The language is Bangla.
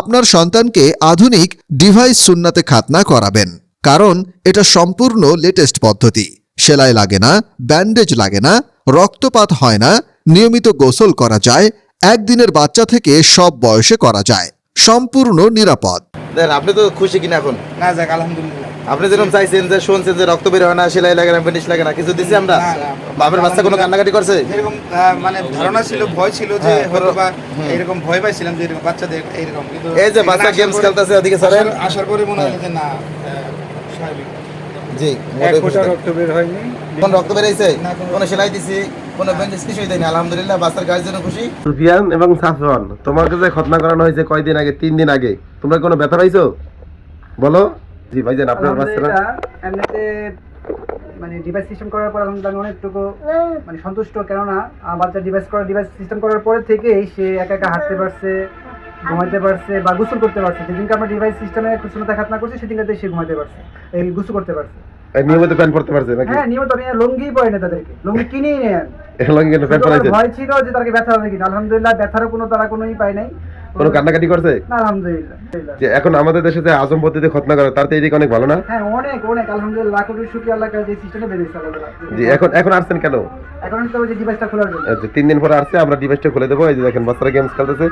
আপনার সন্তানকে আধুনিক ডিভাইস সুন্নাতে খাতনা করাবেন। কারণ এটা সম্পূর্ণ লেটেস্ট পদ্ধতি। সেলাই লাগে না ব্যান্ডেজ লাগে না রক্তপাত হয় না নিয়মিত গোসল করা যায় একদিনের বাচ্চা থেকে সব বয়সে করা যায়। সম্পূর্ণ নিরাপদ। আপনি তো খুশি কিনা এখন? না যাক আলহামদুলিল্লাহ। আপনি যেরকম চাইছেন যে শুনছেন যে রক্ত বের হয় না সেলাই লাগে না ব্যান্ডেজ লাগে না কিছু দিছি আমরা। বাপের বাচ্চা কোনো কান্নাকাটি করছে? যেরকম আহ, মানে ধারণা ছিল ভয় ছিল যে হ্যাঁ, হয়তো বা এরকম ভয় পাইছিলাম যে এরকম বাচ্চাদের এইরকম। কিন্তু এই যে বাচ্চা গেমস খেলতেছে ওদিকে আসার- আসার পরে মনে হলো যে না স্বাভাবিক। জি রক্ত বের হয়নি। কোন রক্ত বেরাইছে কোন সেলাই দিছি কোন ব্যান্ডেজ কিছুই দেয়নি আলহামদুলিল্লাহ বাচ্চার গার্জেন খুশি। সুফিয়ান এবং সাফওয়ান তোমাকে যে খতনা করানো হয়েছে কয়দিন আগে? তিন দিন আগে। তোমরা কোনো ব্যথা পাইছো? বলো। জি ভাইজান আপনার বাচ্চারা এমনিতে মানে ডিভাইস সিস্টেম করার পর আমি অনেকটুকু মানে সন্তুষ্ট। কেননা বাচ্চা ডিভাইস করার ডিভাইস সিস্টেম করার পরে থেকেই সে একা একা হাঁটতে পারছে ঘুমাইতে পারছে বা গোসল করতে পারছে। যেদিনকে আমরা ডিভাইস সিস্টেমে খুচরোতে খাতনা করছি সেদিনকে সে ঘুমাইতে পারছে এই গোসল করতে পারছে। নিয়মিত প্যান্ট পরতে পারছে নাকি? হ্যাঁ নিয়মিত আমি লুঙ্গি পরে না তাদেরকে। লুঙ্গি কিনেই। এখন কেন প্যান্ট পরাইছে ভয় ছিল যে তাকে ব্যথা হবে কিনা। আলহামদুলিল্লাহ ব্যথারও কোনো তারা কোনোই পায় নাই। কোনো কান্নাকাটি করছে। যে এখন আমাদের দেশে যে আজম পদ্ধতিতে খতনা করে তার তো এদিকে অনেক ভালো না? হ্যাঁ অনেক অনেক আলহামদুলিল্লাহ লাখ কোটি আল্লাহ যে সিস্টেমে বেরিয়েছে জি এখন এখন আসছেন কেন? এখন তো ওই ডিভাইসটা খোলার জন্য। আচ্ছা তিন দিন পরে আসছে আমরা ডিভাইসটা খুলে দেবো। এই যে দেখেন বাচ্চারা গেমস খেলতেছে।